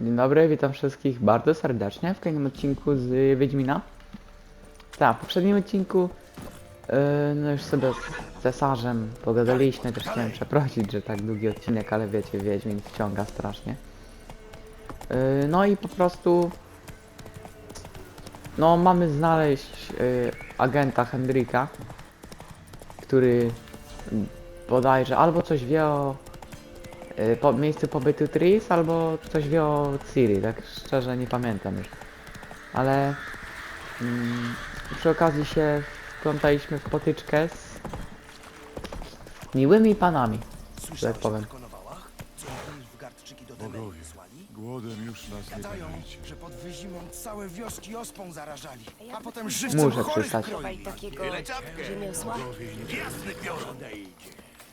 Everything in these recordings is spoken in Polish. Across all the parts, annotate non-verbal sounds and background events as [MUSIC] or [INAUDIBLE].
Dzień dobry, witam wszystkich bardzo serdecznie w kolejnym odcinku z Wiedźmina. Tak, w poprzednim odcinku yy, no już sobie z cesarzem pogadaliśmy, też chciałem przeprosić, że tak długi odcinek, ale wiecie, Wiedźmin wciąga strasznie. Yy, no i po prostu no mamy znaleźć yy, agenta Hendrika, który bodajże albo coś wie o y, po, miejscu pobytu Tris, albo coś wie o Ciri, tak szczerze nie pamiętam już. Ale mm, przy okazji się wplątaliśmy w potyczkę z miłymi panami, że tak powiem. Bogowie, głodem już nas nie Gadają, że pod Wyzimą całe wioski ospą zarażali, a potem żywcem Muszę chorych przestać. Dawaj takiego ziemiosła.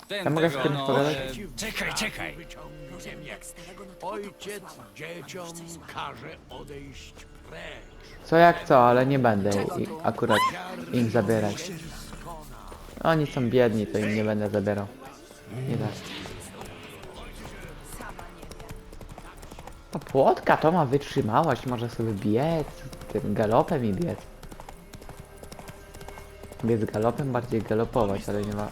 Ten Ja mogę z tego, kimś no, pogadać? e, Czekaj, czekaj. Ojciec dzieciom każe odejść precz. Co jak co, ale nie będę i, akurat im zabierać. Oni są biedni, to im nie będę zabierał. Nie tak. A płotka to ma wytrzymałość, może sobie biec, tym galopem i biec. Biec galopem, bardziej galopować, ale nie ma...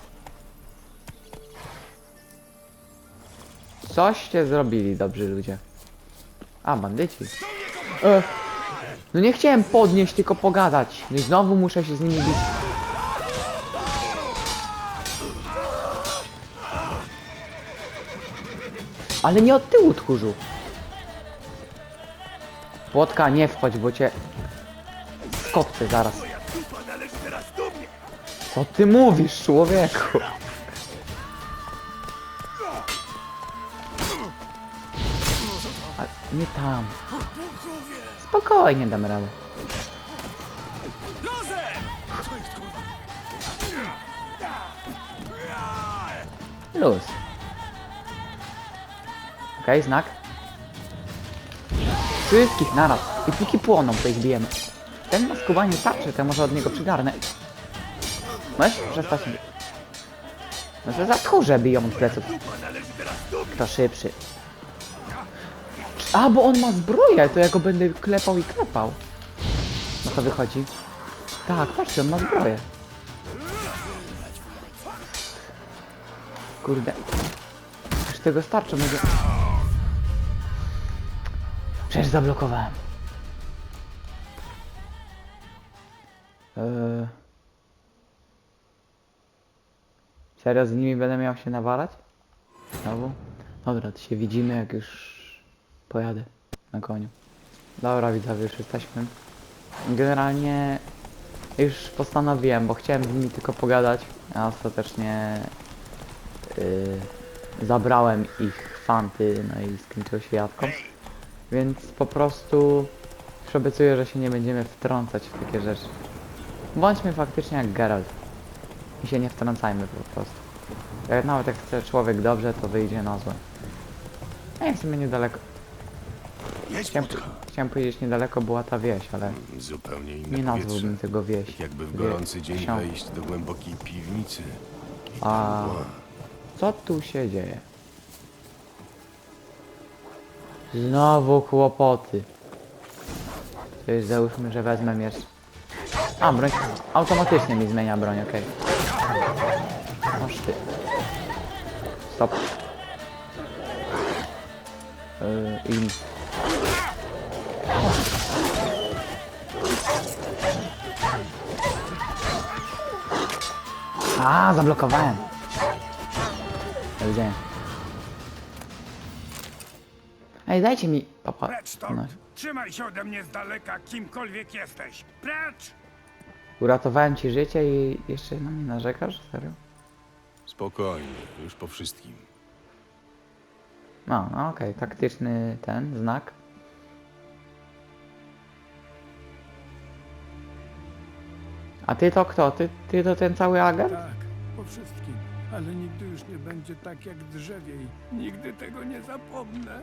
Coście zrobili, dobrzy ludzie. A, bandyci. E, no nie chciałem podnieść, tylko pogadać. No i znowu muszę się z nimi bić. Ale nie od tyłu, tchórzu. Płotka, nie wchodź, bo cię... Skopcę zaraz. Co ty mówisz, człowieku? Tam. Spokojnie damy radę. Luz. Okej, znak. Wszystkich naraz. I póki płoną, to ich bijemy. Ten ma skubanie to może od niego przygarnę. Możesz przestać... No to za tchórze biją od pleców. Kto szybszy. A, bo on ma zbroję, to ja go będę klepał i klepał. No to wychodzi. Tak, patrzcie, on ma zbroję. Kurde. Już tego starczy, może... Przecież zablokowałem. Eee... Serio z nimi będę miał się nawalać? Znowu? Dobra, to się widzimy jak już pojadę na koniu. Dobra widzowie, już jesteśmy. Generalnie już postanowiłem, bo chciałem z nimi tylko pogadać, a ostatecznie yy, zabrałem ich fanty, no i skończyło się jadką. Więc po prostu już obiecuję, że się nie będziemy wtrącać w takie rzeczy. Bądźmy faktycznie jak Geralt. I się nie wtrącajmy po prostu. Jak nawet jak chce człowiek dobrze, to wyjdzie na złe. Ja w sumie niedaleko. Jedź, Chciałem, chciałem powiedzieć niedaleko była ta wieś, ale Zupełnie inne nie powietrze. nazwałbym tego wieś. Tak jakby w Wie- gorący dzień wsią. wejść do głębokiej piwnicy. I tam A co tu się dzieje? Znowu kłopoty. To już załóżmy, że wezmę miecz. A, broń automatycznie mi zmienia broń, okej. Masz ty. Stop. Yy, I... A, zablokowałem. Do widzenia. Ej, dajcie mi... Papa. Precz stąd! No. Trzymaj się ode mnie z daleka, kimkolwiek jesteś! Precz! Uratowałem ci życie i jeszcze na mnie narzekasz? Serio? Spokojnie, już po wszystkim. No, no okej, taktyczny ten znak. A ty to kto? Ty, ty to ten cały agent? Tak, po wszystkim. Ale nigdy już nie będzie tak jak drzewiej. Nigdy tego nie zapomnę.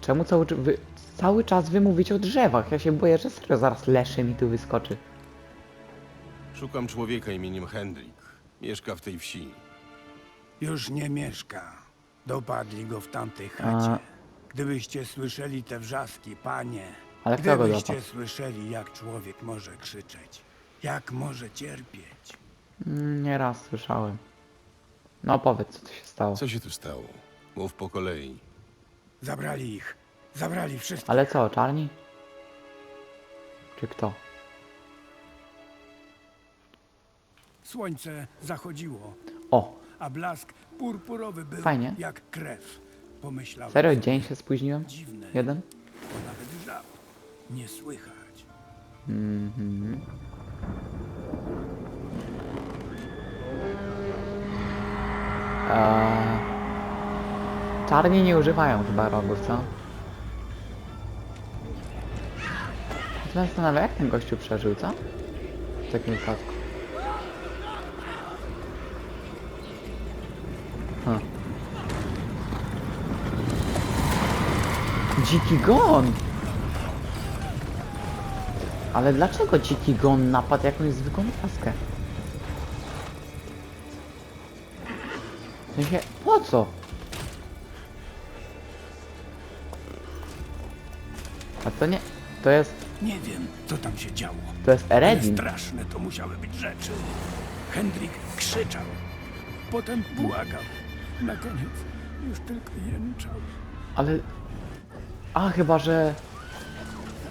Czemu cały, wy, cały czas wy mówicie o drzewach? Ja się boję, że serio zaraz leszy mi tu wyskoczy. Szukam człowieka imieniem Hendrik. Mieszka w tej wsi. Już nie mieszka. Dopadli go w tamtej A, chacie. Gdybyście słyszeli te wrzaski, panie. Ale kto go Gdybyście dopadł? słyszeli, jak człowiek może krzyczeć. Jak może cierpieć. Mm, Nieraz słyszałem. No powiedz, co tu się stało. Co się tu stało? Mów po kolei. Zabrali ich. Zabrali wszystkich. Ale co, czarni? Czy kto? Słońce zachodziło, O, a blask purpurowy był Fajnie. jak krew. Pomyślałem. serio, sobie, dzień się spóźniłem? Dziwne, Jeden? bo nawet żab nie słychać. Mhm. Eee, czarni nie używają chyba rogów, co? Zastanawiam jak ten gościu przeżył, co? W takim wypadku. Hm. Dziki gon! Ale dlaczego dziki gon napadł jakąś zwykłą laskę? W sensie, po co? A to nie... To jest... Nie wiem, co tam się działo. To jest Ale Eredin. straszne to musiały być rzeczy. Hendrik krzyczał. Potem błagał. Na koniec już tylko jęczał. Ale... A, chyba, że...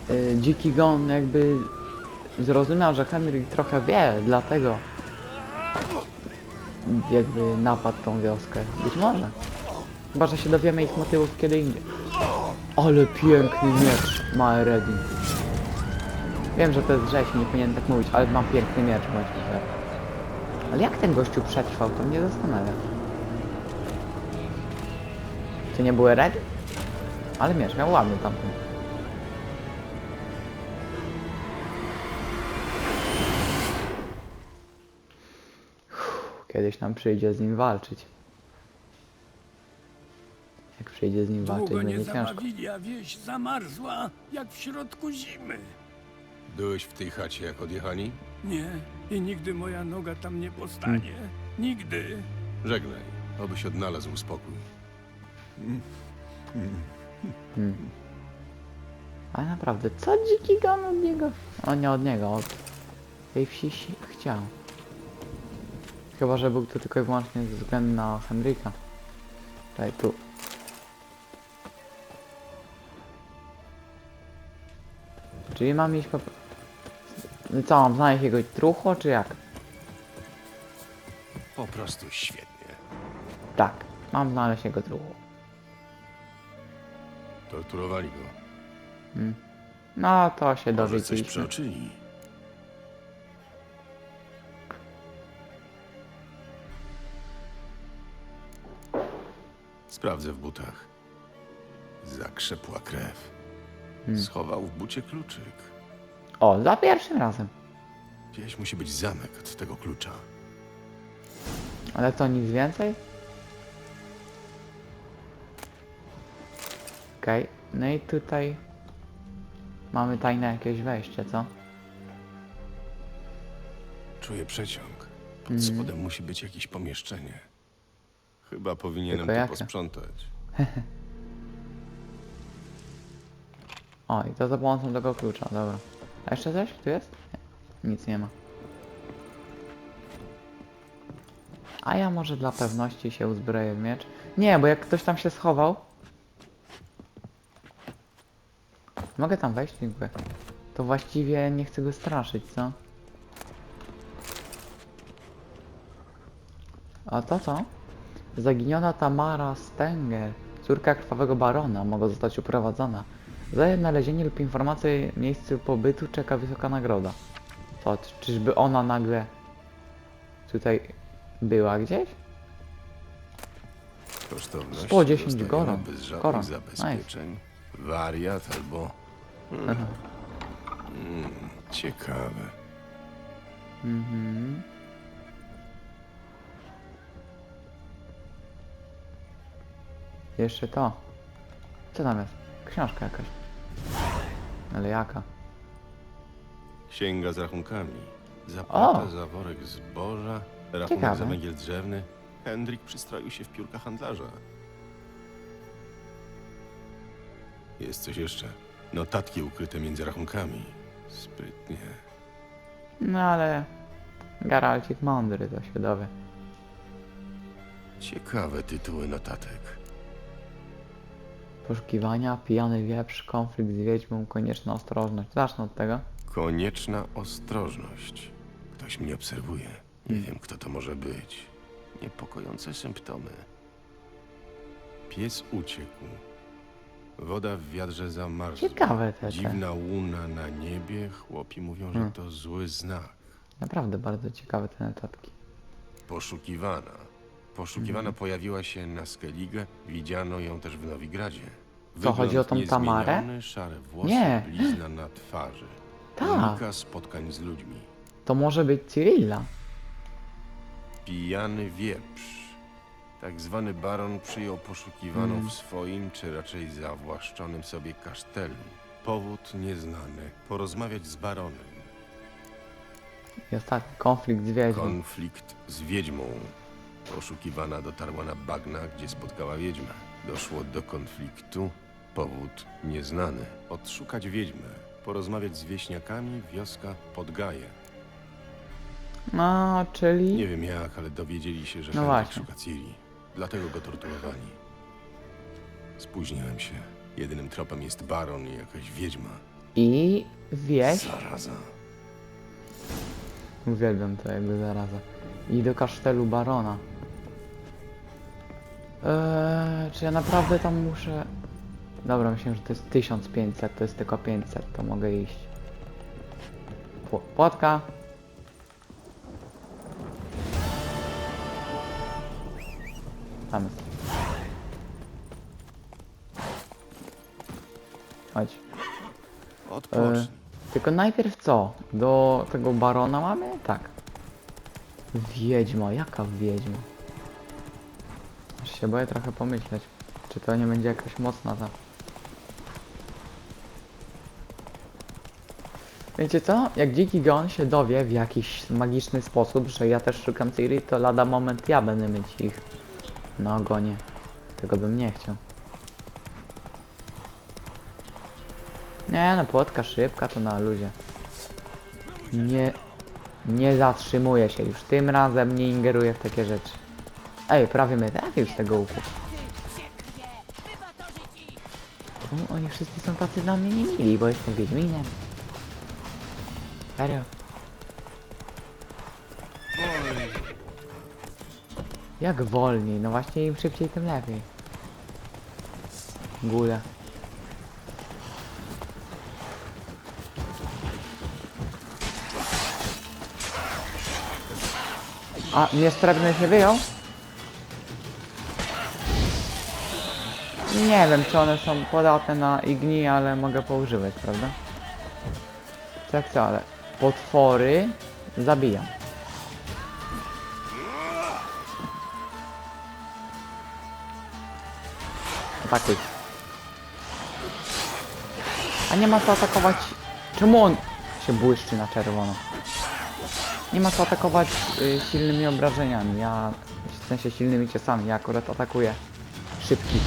Y, dziki gon jakby... Zrozumiał, że Henryk trochę wie, dlatego... Jakby napadł tą wioskę. Być może. Chyba, że się dowiemy ich motywów kiedy indziej. Ale piękny miecz ma Eredin. Wiem, że to jest rzeź, nie powinien tak mówić, ale mam piękny miecz, fair. Ale jak ten gościu przetrwał, to mnie zastanawia. To nie był Eredin? Ale miecz miał ładny tamten. Kiedyś nam przyjdzie z nim walczyć. Jak przyjdzie z nim walczyć, Długo nie będzie ciężko. zabawili, a wieś zamarzła jak w środku zimy. Byłeś w tej chacie, jak odjechali? Nie, i nigdy moja noga tam nie postanie. Nigdy. Żegnaj, obyś odnalazł spokój. Ale naprawdę, co dziki gon od niego? O nie od niego, od tej wsi si- chciał. Chyba, że był to tylko i wyłącznie ze względu na Henryka. Tutaj, tu. Czyli mam iść po... Co, mam znaleźć jego truchło, czy jak? Po prostu świetnie. Tak, mam znaleźć jego truchło. Torturowali go. No, to się Może coś dowiedzieliśmy. przeoczyli. Sprawdzę w butach. Zakrzepła krew. Schował w bucie kluczyk. O, za pierwszym razem. Gdzieś musi być zamek od tego klucza. Ale to nic więcej? Okej, no i tutaj mamy tajne jakieś wejście, co? Czuję przeciąg. Pod spodem musi być jakieś pomieszczenie. Chyba powinienem Tylko jakie? posprzątać. [LAUGHS] O, i to za pomocą tego klucza, dobra. A jeszcze coś? Tu jest? Nie, nic nie ma. A ja może dla pewności się uzbroję w miecz? Nie, bo jak ktoś tam się schował... Mogę tam wejść? Dziękuję. To właściwie nie chcę go straszyć, co? A to co? Zaginiona Tamara Stenger, córka krwawego barona, mogła zostać uprowadzona. Za znalezienie lub informację miejscu pobytu czeka wysoka nagroda. To, czy- czyżby ona nagle tutaj była gdzieś? Kosztowność 110 dostajemy goron. bez żadnych Koron. zabezpieczeń. Wariat albo... Hmm. Mm, ciekawe. Mhm. Jeszcze to. Co tam jest? Książka jakaś. Ale jaka? Księga z rachunkami. Zapłata O! za worek zboża, rachunek Ciekawe. za węgiel drzewny. Hendrik przystroił się w piórka handlarza. Jest coś jeszcze. Notatki ukryte między rachunkami. Sprytnie. No ale... Garalcik mądry, to się dowie. Ciekawe tytuły notatek. Poszukiwania, pijany wieprz, konflikt z wiedźmą, konieczna ostrożność. Zacznę od tego. Konieczna ostrożność. Ktoś mnie obserwuje. Nie wiem, kto to może być. Niepokojące symptomy. Pies uciekł. Woda w wiadrze zamarzła. Ciekawe te, te. Dziwna łuna na niebie. Chłopi mówią, że Hmm. to zły znak. Naprawdę bardzo ciekawe te notatki. Poszukiwana. Poszukiwana Mhm. pojawiła się na Skellige. Widziano ją też w Nowigradzie. Co, chodzi o tą Tamarę? szare włosy, Nie. blizna na twarzy. [LAUGHS] Tak. Unika spotkań z ludźmi. To może być Cyrilla. Pijany wieprz. Tak zwany baron przyjął poszukiwaną w swoim, czy raczej zawłaszczonym sobie kasztelu. Powód nieznany. Porozmawiać z baronem. I ostatni konflikt z wiedźmą. Konflikt z wiedźmą. Poszukiwana dotarła na bagna, gdzie spotkała wiedźmę. Doszło do konfliktu. Powód nieznany. Odszukać wiedźmę. Porozmawiać z wieśniakami. Wioska Podgaje. No, czyli... Nie wiem jak, ale dowiedzieli się, że No właśnie. szuka Ciri. Dlatego go torturowali. Spóźniłem się. Jedynym tropem jest baron i jakaś wiedźma. I wieś. Zaraza. Uwielbiam to jakby zaraza. I do kasztelu barona. Eee, czy ja naprawdę tam muszę... Dobra, myślałem, że to jest 1500, to jest tylko 500, to mogę iść. Pł- Płotka. Tam jest. Chodź. Odpocznij. E, tylko najpierw co? Do tego barona mamy? Tak. Wiedźma, jaka wiedźma? Się boję trochę pomyśleć. Czy to nie będzie jakaś mocna ta. Wiecie co? Jak dziki gon się dowie w jakiś magiczny sposób, że ja też szukam Ciri, to lada moment ja będę mieć ich na ogonie. Tego bym nie chciał. Nie no, płotka szybka to na luzie. Nie, nie zatrzymuję się już. Tym razem nie ingeruję w takie rzeczy. Ej, prawie mnie trafił z tego łuku. Czemu oni wszyscy są tacy dla mnie niemili, bo jestem Wiedźminem? Serio? Jak wolniej? No właśnie im szybciej tym lepiej. Gule. A, niestrebny się wyjął? Nie wiem, czy one są podatne na igni, ale mogę poużywać, prawda? Tak, co, ale potwory zabijam. Atakuj. A nie ma co atakować... Czemu on się błyszczy na czerwono? Nie ma co atakować y, silnymi obrażeniami. Ja w sensie silnymi ciosami. Ja akurat atakuję szybki.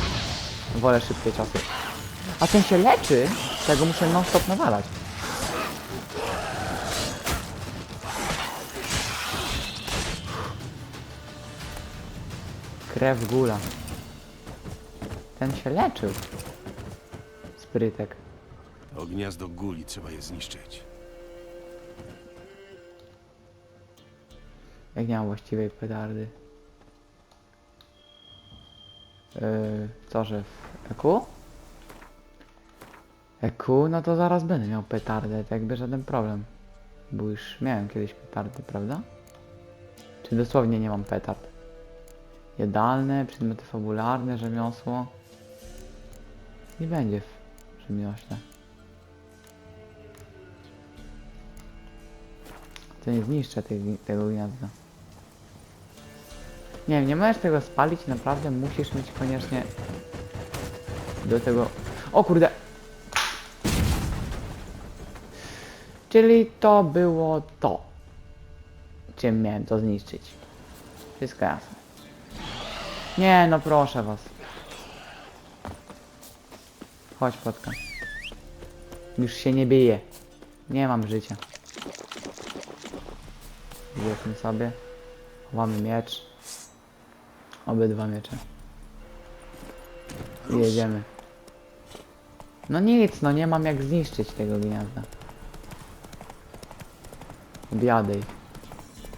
Wolę szybkie ciosy. A ten się leczy, tego muszę non stop nawalać. Krew gula. Ten się leczył. Sprytek. To gniazdo guli trzeba je zniszczyć. Jak nie mam właściwej petardy. Yy, w EQ? EQ? No to zaraz będę miał petardę, to jakby żaden problem. Bo już miałem kiedyś petardy, prawda? Czy dosłownie nie mam petard? Jadalne, przedmioty fabularne, rzemiosło. Nie będzie w rzemiośle. To nie zniszczę tej, tego gniazda. Nie wiem, nie możesz tego spalić, naprawdę musisz mieć koniecznie do tego... O kurde! Czyli to było to, czym miałem to zniszczyć. Wszystko jasne. Nie, no proszę was. Chodź, plotka. Już się nie bije. Nie mam życia. Zjedzmy sobie. Chowamy miecz. Obydwa miecze. I jedziemy. No nic, no nie mam jak zniszczyć tego gniazda. Ich.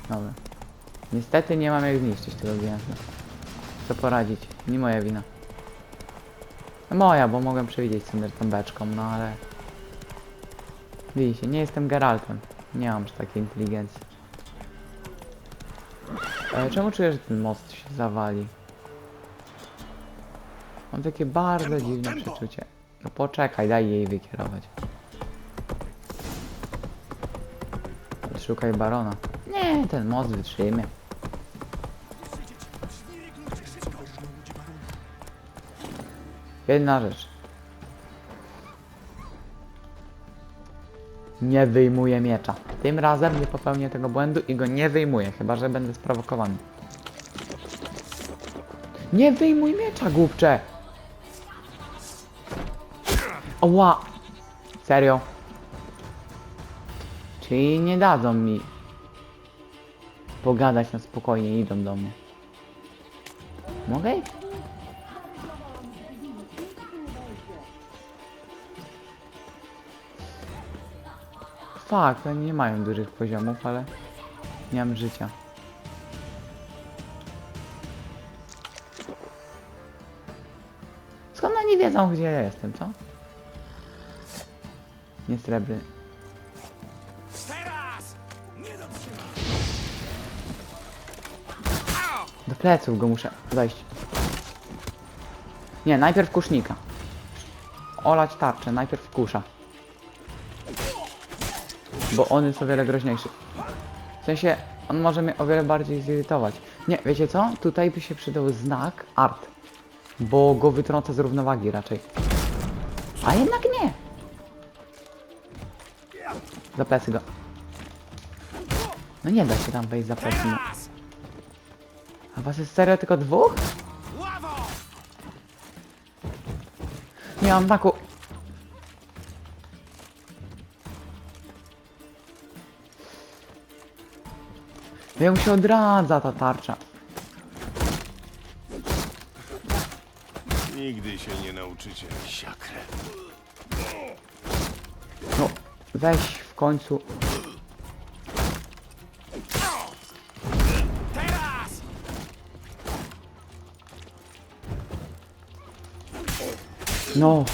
Dobra. Niestety nie mam jak zniszczyć tego gniazda. Co poradzić? Nie moja wina. No moja, bo mogłem przewidzieć Cinder tą beczką, no ale... Widzicie, nie jestem Geraltem. Nie mam aż takiej inteligencji. E, czemu czuję, że ten most się zawali? Mam takie bardzo dziwne przeczucie. No poczekaj, daj jej wykierować. Szukaj barona. Nie, ten most wytrzymie. Jedna rzecz. Nie wyjmuję miecza. Tym razem nie popełnię tego błędu i go nie wyjmuję, chyba że będę sprowokowany. Nie wyjmuj miecza, głupcze! Oła! Serio? Czyli nie dadzą mi pogadać na spokojnie, idą do mnie. Mogę? Fakt, oni nie mają dużych poziomów, ale nie mam życia. Skąd oni wiedzą, gdzie ja jestem, co? Nie srebrny. Do pleców go muszę dojść. Nie, najpierw kusznika. Olać tarczę, najpierw kusza. Bo on jest o wiele groźniejszy. W sensie, on może mnie o wiele bardziej zirytować. Nie, wiecie co? Tutaj by się przydał znak art. Bo go wytrąca z równowagi raczej. A jednak nie. Za plecy go. No nie da się tam wejść za plecy. A was jest serio tylko dwóch? Nie mam taku. Ja mu się odradza ta tarcza. Nigdy się nie nauczycie. Siakrę. No, weź w końcu. Teraz! No.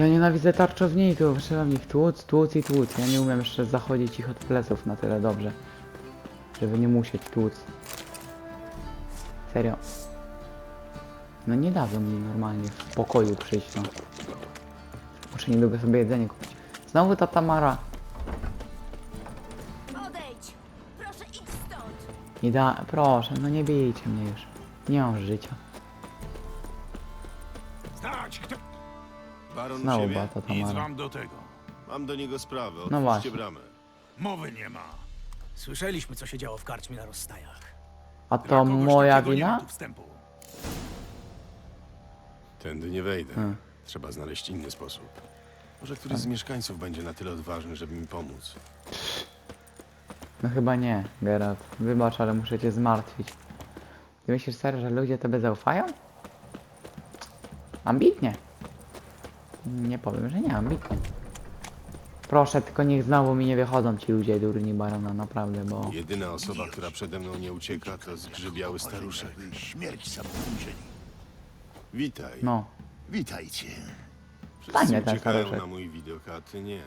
Ja nienawidzę tarczowników. Trzeba w nich tłuc, tłuc i tłuc. Ja nie umiem jeszcze zachodzić ich od pleców na tyle dobrze. Żeby nie musieć tłuc. Serio. No nie dadzą mi normalnie w pokoju przyjść, no. Muszę niedługo sobie jedzenie kupić. Znowu ta Tamara. Odejdź! Proszę idź stąd! Nie da... Proszę, no nie bijcie mnie już. Nie mam życia. U Znowu siebie? była ta Nic Tamara. wam do tego. Mam do niego sprawę. No Otwórzcie właśnie. bramę. Mowy nie ma. Słyszeliśmy, co się działo w karczmie na rozstajach. A Dla to kogoś moja takiego nie ma wina? tu wstępu. Tędy nie wejdę. Hmm. Trzeba znaleźć inny sposób. Może któryś z mieszkańców będzie na tyle odważny, żeby mi pomóc. No chyba nie, Geralt. Wybacz, ale muszę cię zmartwić. Ty myślisz serio, że ludzie tobie zaufają? Ambitnie. Nie powiem, że nie ambitnie. Proszę, tylko niech znowu mi nie wychodzą ci ludzie durni barona, naprawdę, bo... Jedyna osoba, która przede mną nie ucieka, to zgrzybiały staruszek. Śmierć samobójczej. Witaj. No. Witajcie. Wszyscy Fajnie ten uciekają staruszek. na mój widok, a ty nie.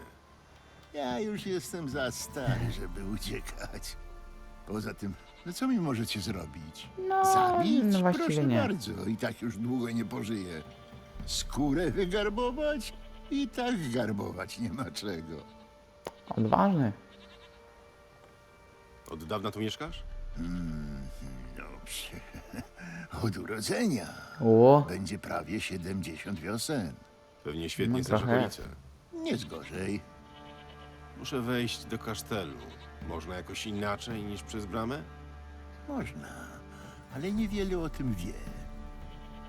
Ja już jestem za stary, żeby uciekać. Poza tym, no co mi możecie zrobić? No, Zabić? no właściwie Proszę nie. bardzo, i tak już długo nie pożyję. Skórę wygarbować? I tak garbować nie ma czego. Odważny. Od dawna tu mieszkasz? No, psie. od urodzenia. Ło, Będzie prawie 70 wiosen. Pewnie świetnie No znasz trochę. okolice. Nie zgorzej. Muszę wejść do kasztelu. Można jakoś inaczej niż przez bramę? Można, ale niewiele o tym wie.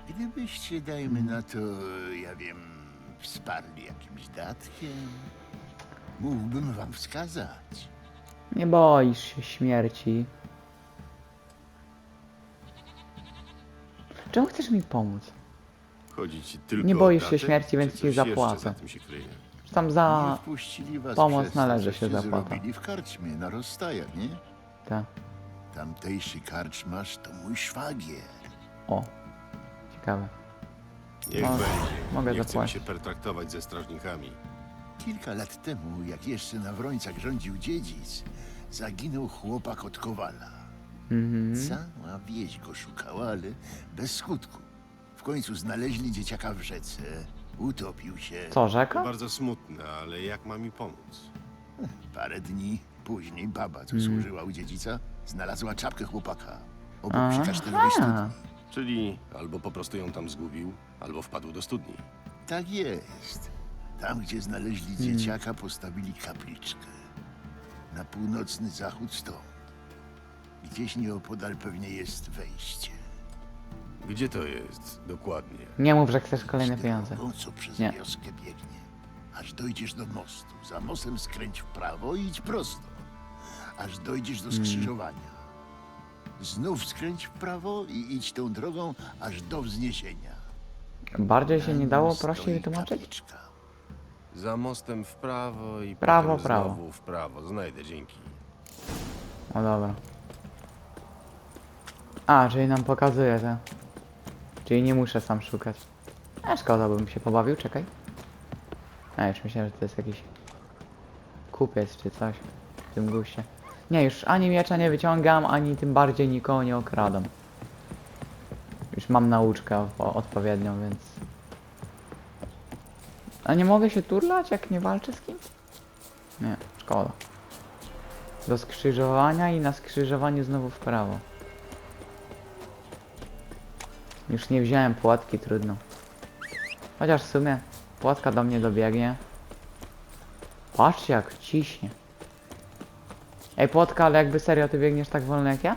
Gdybyście, dajmy na to, ja wiem, wsparli jakimś datkiem, mógłbym wam wskazać. Nie boisz się śmierci. Czemu chcesz mi pomóc? Chodzi ci tylko Nie o boisz się datek, śmierci, więc czy ci coś jeszcze zapłacę. za tym się kryje? Czy tam Nie za... wpuścili was pomoc przez to, należy się coście zapłata. zrobili w karczmie na rozstajach, nie? Ta. Tamtejszy karczmasz to mój szwagier. O. Ciekawe. Niech No, będzie. mogę nie chcemy zapłacić. się pertraktować ze strażnikami. Kilka lat temu, jak jeszcze na Wrońcach rządził dziedzic, zaginął chłopak od Kowala. Mhm. Cała wieś go szukała, ale bez skutku. W końcu znaleźli dzieciaka w rzece. Utopił się. Co, To rzeka? bardzo smutne, ale jak ma mi pomóc? Parę dni później baba, co Mm. służyła u dziedzica, znalazła czapkę chłopaka. Obok Aha. przy studni. Czyli albo po prostu ją tam zgubił, albo wpadł do studni. Tak jest. Tam, gdzie znaleźli Hmm. dzieciaka, postawili kapliczkę. Na północny zachód stąd. Gdzieś nieopodal pewnie jest wejście. Gdzie to jest dokładnie? Nie mów, że chcesz kolejne pieniądze. drogą, co przez Nie. wioskę biegnie. Aż dojdziesz do mostu. Za mostem skręć w prawo i idź prosto. Aż dojdziesz Hmm. do skrzyżowania. Znów skręć w prawo i idź tą drogą, aż do wzniesienia. Bardziej się nie dało Tam prościej stoi wytłumaczyć? Za mostem w prawo i Prawo, potem prawo. znowu w prawo. Znajdę, dzięki. O dobra. A, czyli nam pokazuje to. Czyli nie muszę sam szukać. A szkoda, bym się pobawił, czekaj. A już myślałem, że to jest jakiś kupiec czy coś w tym guście. Nie, już ani miecza nie wyciągam, ani tym bardziej nikogo nie okradam. Już mam nauczkę odpowiednią, więc... A nie mogę się turlać, jak nie walczę z kimś? Nie, szkoda. Do skrzyżowania i na skrzyżowaniu znowu w prawo. Już nie wziąłem płatki, trudno. Chociaż w sumie płatka do mnie dobiegnie. Patrzcie jak ciśnie. Ej płotka, ale jakby serio ty biegniesz tak wolno jak ja?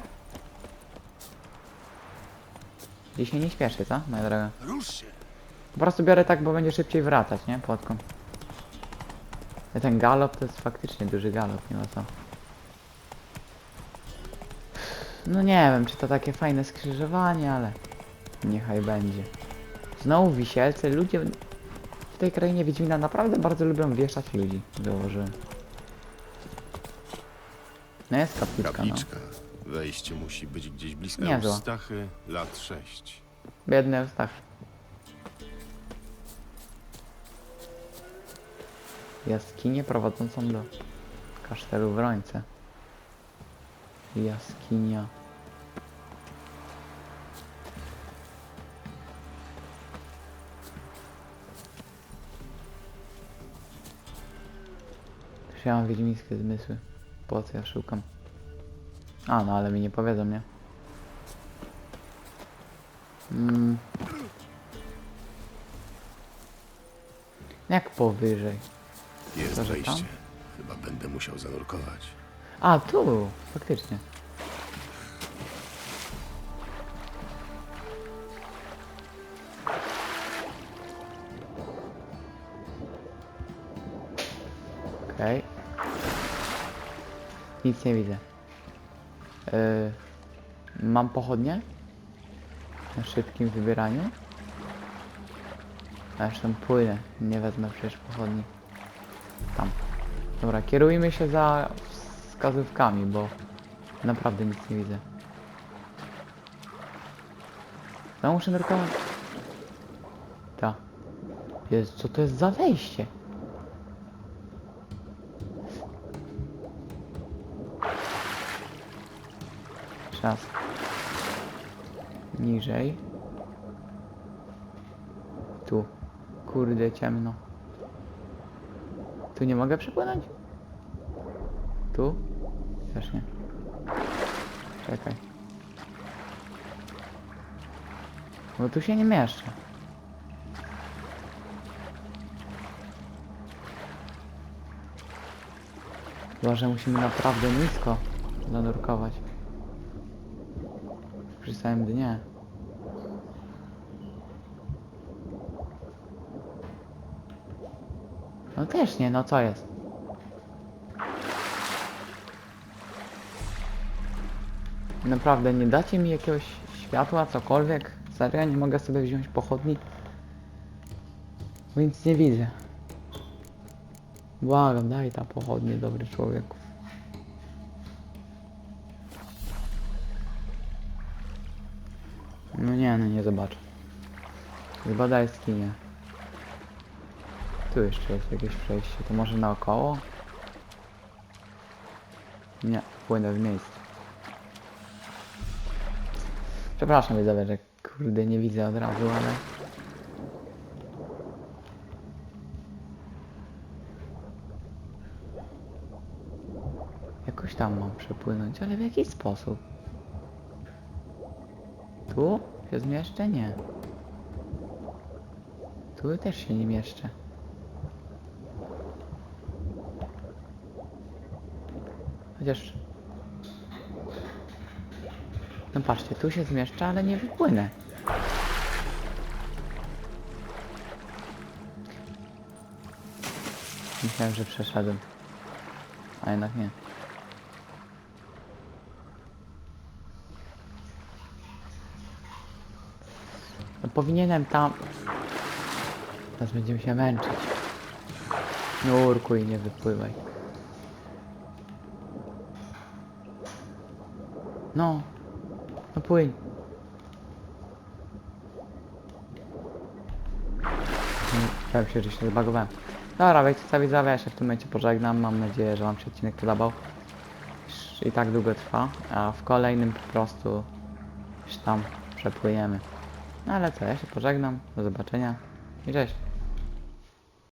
Dzisiaj nie śpieszy, co? Moja droga. Rusz się! Po prostu biorę tak, bo będzie szybciej wracać, nie? Płotką. Ten galop to jest faktycznie duży galop, nie ma co. No nie wiem, czy to takie fajne skrzyżowanie, ale niechaj będzie. Znowu wisielce, ludzie w tej krainie Wiedźmina naprawdę bardzo lubią wieszać ludzi, zauważyłem. No jest kapliczka, no. Kapliczka. Wejście musi być gdzieś blisko Niezła. Eustachy, lat 6. Biedny Eustach. Jaskinię prowadzącą do kasztelu w Rońce. Jaskinia. Mam wiedźmińskie zmysły. Po co ja szukam? A, no ale mi nie powiedzą, nie? Mm. Jak powyżej? Jest To, wejście. Chyba będę musiał zanurkować. A, tu! Faktycznie. Okej. Nic nie widzę. Yy, mam pochodnie? Na szybkim wybieraniu? Zresztą płynę. Nie wezmę przecież pochodni. Tam. Dobra, kierujmy się za wskazówkami, bo naprawdę nic nie widzę. No muszę nurkować. Ta. Co to jest za wejście? Czas. Niżej. Tu. Kurde, ciemno. Tu nie mogę przepłynąć? Tu? Też nie. Czekaj. Bo tu się nie mieszczę. Chyba, że musimy naprawdę nisko zanurkować przy samym dnie. No też nie, no co jest? Naprawdę, nie dacie mi jakiegoś światła, cokolwiek? Serio, nie mogę sobie wziąć pochodni? więc nie widzę. Błagam, daj ta pochodnie, dobry człowieku. No nie, no nie zobaczę. Zbadaj jaskinia. Tu jeszcze jest jakieś przejście, to może naokoło? Nie, płynę w miejscu. Przepraszam widzowie, że kurde nie widzę od razu, ale... Jakoś tam mam przepłynąć, ale w jaki sposób? Tu się zmieszczę? Nie. Tu też się nie mieszczę. Chociaż... No patrzcie, tu się zmieszczę, ale nie wypłynę. Myślałem, że przeszedłem. A jednak nie. Powinienem tam... Teraz będziemy się męczyć. Nurkuj, nie wypływaj. No. No płyń. Bałem się, że się zabagowałem. Dobra, wiecie co widzowie, ja się w tym momencie pożegnam. Mam nadzieję, że wam się odcinek podobał. I tak długo trwa, a w kolejnym po prostu już tam przepłyniemy. No ale co, ja się pożegnam. Do zobaczenia i cześć.